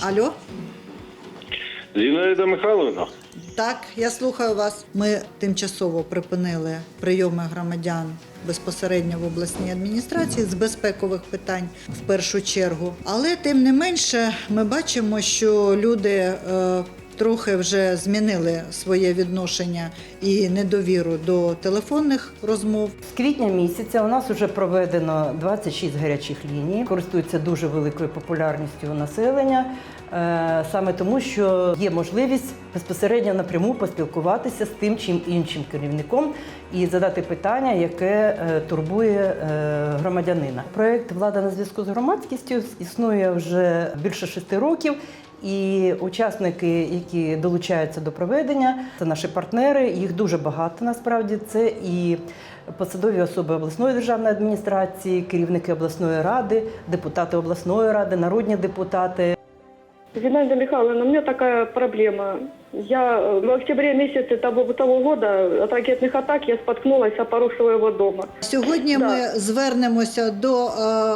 Алло, Зінаїда Михайловна, так, я слухаю вас. Ми тимчасово припинили прийоми громадян безпосередньо в обласній адміністрації з безпекових питань в першу чергу. Але тим не менше, ми бачимо, що люди. е, Трохи вже змінили своє відношення і недовіру до телефонних розмов. З квітня місяця у нас вже проведено 26 гарячих ліній, користуються дуже великою популярністю населення, е, саме тому, що є можливість безпосередньо напряму поспілкуватися з тим чим іншим керівником і задати питання, яке е, турбує е, громадянина. Проект Влада на зв'язку з громадськістю існує вже більше шести років. І учасники, які долучаються до проведення, це наші партнери. Їх дуже багато насправді. Це і посадові особи обласної державної адміністрації, керівники обласної ради, депутати обласної ради, народні депутати. Зинаида Михайловна, у мене така проблема. Я э, в октябре месяце того, того года от ракетных атак я споткнулась о порог своего дома. Сьогодні Да. ми звернемося до е,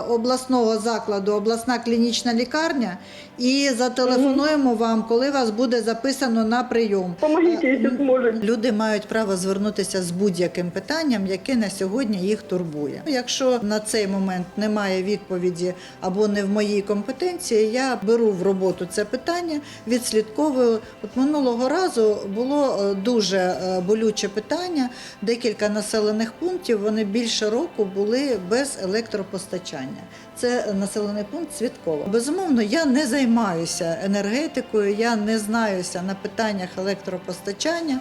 обласного закладу, обласна клінічна лікарня, і зателефонуємо вам, коли вас буде записано на прийом. Помогите, Е, если. Люди мають право звернутися з будь-яким питанням, яке на сьогодні їх турбує. Якщо на цей момент немає відповіді або не в моїй компетенції, я беру в роботу це питання, відслідковую. От минулого разу було е, дуже е, болюче питання. Декілька населених пунктів вони більше року були без електропостачання. Це населений пункт Свідково. Безумовно, я не займаюся енергетикою, я не знаюся на питаннях електропостачання.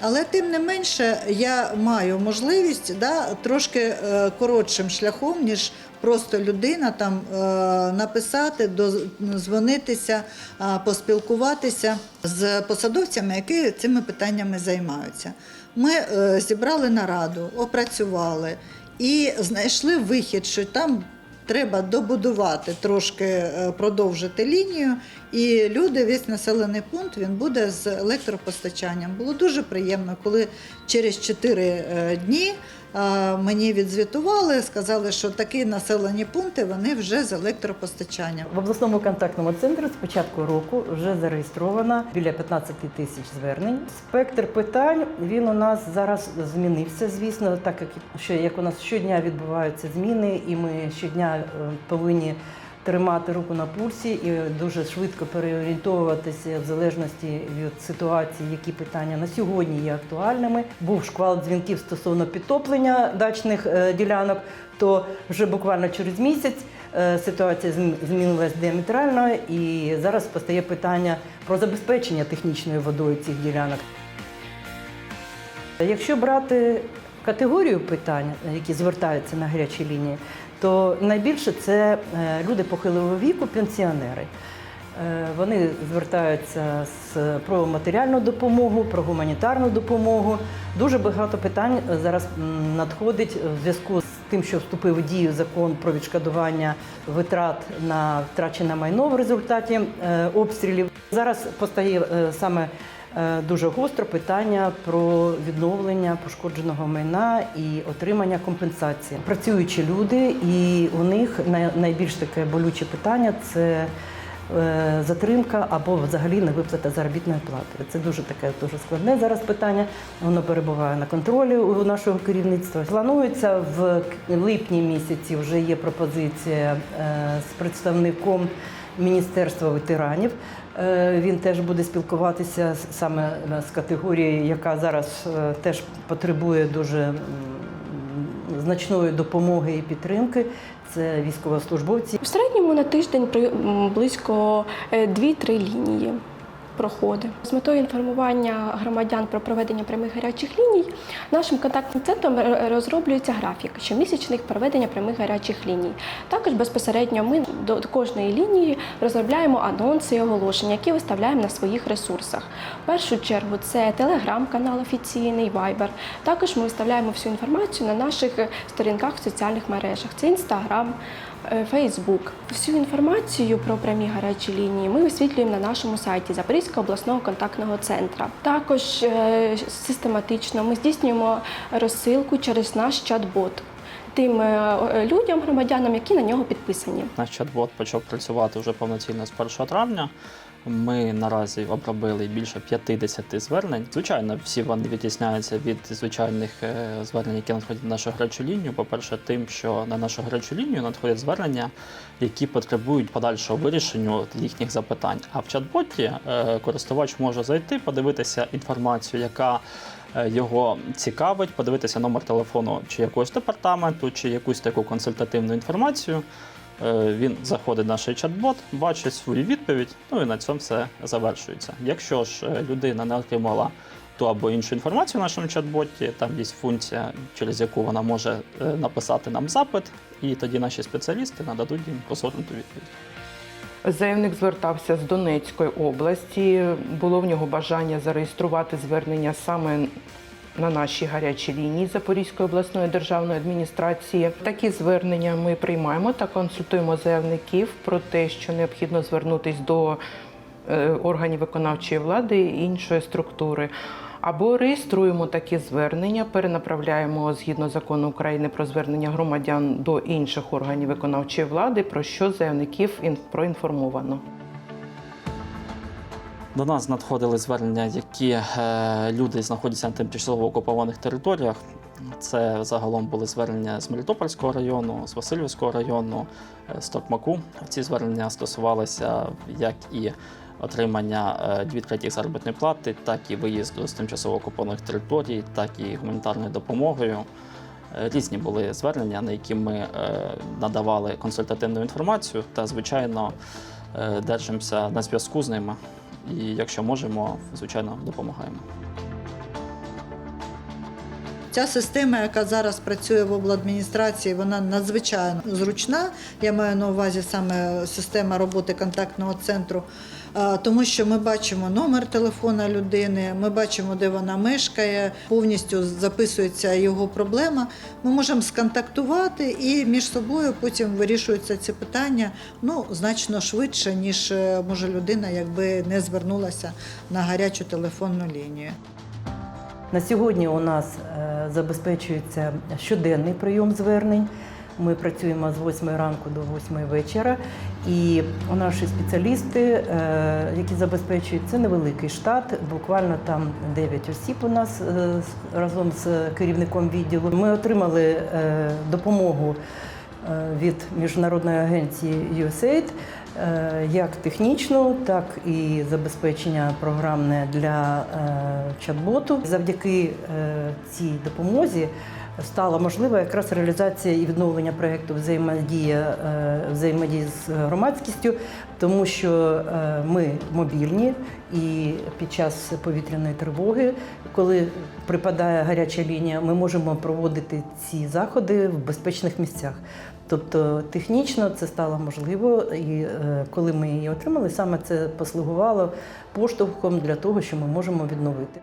Але тим не менше я маю можливість да, трошки е, коротшим шляхом, ніж просто людина там е, написати, дозвонитися, е, поспілкуватися з посадовцями, які цими питаннями займаються. Ми е, зібрали нараду, опрацювали і знайшли вихід, що там треба добудувати трошки продовжити лінію, і люди, весь населений пункт, він буде з електропостачанням. Було дуже приємно, коли через 4 дні мені відзвітували, сказали, що такі населені пункти вони вже з електропостачанням. В обласному контактному центрі з початку року вже зареєстровано біля 15 тисяч звернень. Спектр питань він у нас зараз змінився, звісно, так як що як у нас щодня відбуваються зміни, і ми щодня е, повинні тримати руку на пульсі і дуже швидко переорієнтовуватися в залежності від ситуації, які питання на сьогодні є актуальними. Був шквал дзвінків стосовно підтоплення дачних е, ділянок, то вже буквально через місяць е, ситуація зм- змінилась діаметрально, і зараз постає питання про забезпечення технічною водою цих ділянок. Якщо брати категорію питань, які звертаються на гарячі лінії, то найбільше це е, люди похилого віку, пенсіонери. Е, Вони звертаються з про матеріальну допомогу, про гуманітарну допомогу. Дуже багато питань зараз надходить в зв'язку з тим, що вступив в дію закон про відшкодування витрат на втрачене майно в результаті е, обстрілів. Зараз постає саме дуже гостро питання про відновлення пошкодженого майна і отримання компенсації. Працюючі люди, і у них найбільш таке болюче питання це. е, Затримка або взагалі невиплата заробітної плати. Це дуже таке дуже складне зараз питання. Воно перебуває на контролі у нашого керівництва. Планується в липні місяці. Вже є пропозиція е, з представником Міністерства ветеранів. Е, Він теж буде спілкуватися саме е, з категорією, яка зараз е, теж потребує дуже значної допомоги і підтримки. Це військовослужбовці. У середньому на тиждень близько е, 2-3 лінії проходить. З метою інформування громадян про проведення прямих гарячих ліній нашим контактним центром розроблюється графік щомісячних проведення прямих гарячих ліній. Також безпосередньо ми до кожної лінії розробляємо анонси і оголошення, які виставляємо на своїх ресурсах. В першу чергу це телеграм-канал офіційний, Viber. Також ми виставляємо всю інформацію на наших сторінках в соціальних мережах. Це інстаграм. Е, Фейсбук. Всю інформацію про прямі гарячі лінії ми висвітлюємо на нашому сайті Запорізького обласного контактного центру. Також е, систематично ми здійснюємо розсилку через наш чат-бот. Тим е, людям, громадянам, які на нього підписані. Наш чат-бот почав працювати вже повноцінно з 1 травня. Ми наразі обробили більше 50 звернень. Звичайно, всі вони відрізняються від звичайних е, звернень, які надходять на нашу гарячу лінію. По-перше, тим, що на нашу гарячу лінію надходять звернення, які потребують подальшого вирішення їхніх запитань. А в чат-боті е, користувач може зайти, подивитися інформацію, яка е, його цікавить, подивитися номер телефону чи якогось департаменту, чи якусь таку консультативну інформацію. Е, Він заходить в наш чат-бот, бачить свою відповідь, ну і на цьому все завершується. Якщо ж е, людина не отримала ту або іншу інформацію в нашому чат-боті, там є функція, через яку вона може е, написати нам запит, і тоді наші спеціалісти нададуть їм розгорнуту відповідь. Заявник звертався з Донецької області. Було в нього бажання зареєструвати звернення саме на нашій гарячій лінії Запорізької обласної державної адміністрації. Такі звернення ми приймаємо та консультуємо заявників про те, що необхідно звернутися до органів виконавчої влади і іншої структури. Або реєструємо такі звернення, перенаправляємо згідно закону України про звернення громадян до інших органів виконавчої влади, про що заявників ін- проінформовано. До нас надходили звернення, які е, люди знаходяться на тимчасово окупованих територіях. Це загалом були звернення з Мелітопольського району, з Васильівського району, е, з Токмаку. Ці звернення стосувалися як і отримання е, дві третіх заробітної плати, так і виїзду з тимчасово окупованих територій, так і гуманітарною допомогою. Е, Різні були звернення, на які ми е, надавали консультативну інформацію та, звичайно, е, держимося на зв'язку з ними. І якщо можемо, звичайно, допомагаємо. Ця система, яка зараз працює в обладміністрації, вона надзвичайно зручна. Я маю на увазі саме система роботи контактного центру, тому що ми бачимо номер телефона людини, ми бачимо, де вона мешкає, повністю записується його проблема. Ми можемо сконтактувати і між собою потім вирішуються ці питання ну, значно швидше, ніж е, може людина, якби не звернулася на гарячу телефонну лінію. На сьогодні у нас е, забезпечується щоденний прийом звернень. Ми працюємо з 8 ранку до 8 вечора. І наші спеціалісти, е, які забезпечують, це невеликий штат, буквально там 9 осіб у нас е, разом з керівником відділу. Ми отримали е, допомогу від міжнародної агенції USAID як технічну, так і забезпечення програмне для чат-боту. Завдяки цій допомозі стала можлива якраз реалізація і відновлення проєкту взаємодія е, взаємодії з громадськістю, тому що е, ми мобільні і під час повітряної тривоги, коли припадає гаряча лінія, ми можемо проводити ці заходи в безпечних місцях. Тобто технічно це стало можливо, і е, коли ми її отримали, саме це послугувало поштовхом для того, що ми можемо відновити.